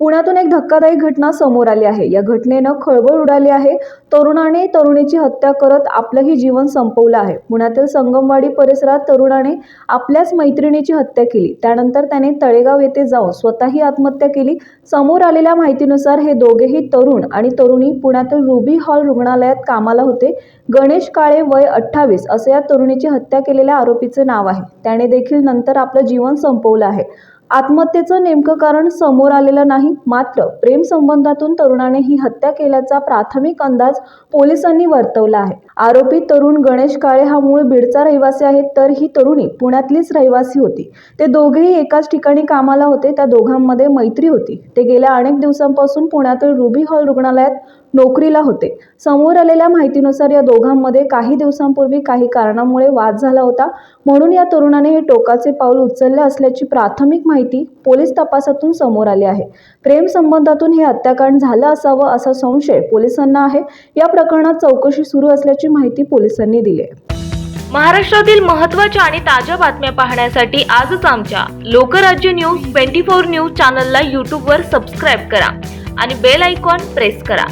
पुण्यातून एक धक्कादायक घटना समोर आली आहे. या घटनेनं खळबळ उडाली आहे. तरुणाने तरुणीची हत्या करत आपलंही जीवन संपवलं आहे. पुण्यातील संगमवाडी परिसरात तरुणाने आपल्याच मैत्रिणीची हत्या केली. त्यानंतर त्याने तळेगाव येथे जाऊन स्वतःही आत्महत्या केली. समोर आलेल्या माहितीनुसार हे दोघेही तरुण आणि तरुणी पुण्यातील रुबी हॉल रुग्णालयात कामाला होते. गणेश काळे वय अठ्ठावीस असे या तरुणीची हत्या केलेल्या आरोपीचे नाव आहे. त्याने देखील नंतर आपलं जीवन संपवलं आहे. आत्महत्येचं नेमकं कारण समोर आलेलं नाही मात्र प्रेमसंबंधातून तरुणाने ही हत्या केल्याचा प्राथमिक अंदाज पोलिसांनी वर्तवला आहे. आरोपी तरुण गणेश काळे हा मूळ बीडचा रहिवासी आहे तर ही तरुणी पुण्यातलीच रहिवासी होती. ते दोघेही एकाच ठिकाणी कामाला होते त्या दोघांमध्ये मैत्री होती. ते गेल्या अनेक दिवसांपासून पुण्यातील रुबी हॉल रुग्णालयात नोकरीला होते. समोर आलेल्या माहितीनुसार या दोघांमध्ये काही दिवसांपूर्वी काही कारणामुळे वाद झाला होता म्हणून या तरुणाने हे टोकाचे पाऊल उचलले असल्याची प्राथमिक माहिती माहिती पोलीस तपासातून समोर आली आहे. प्रेमसंबंधातून हे हत्याकांड झालं असावं असा संशय पोलिसांना आहे. या प्रकरणात चौकशी सुरू असल्याची माहिती पोलिसांनी दिली आहे. महाराष्ट्रातील महत्त्वाच्या आणि ताज्या बातम्या पाहण्यासाठी आजच आमच्या Lokrajya news twenty four news चॅनलला यूट्यूबवर सबस्क्राईब करा आणि बेल आयकॉन प्रेस करा.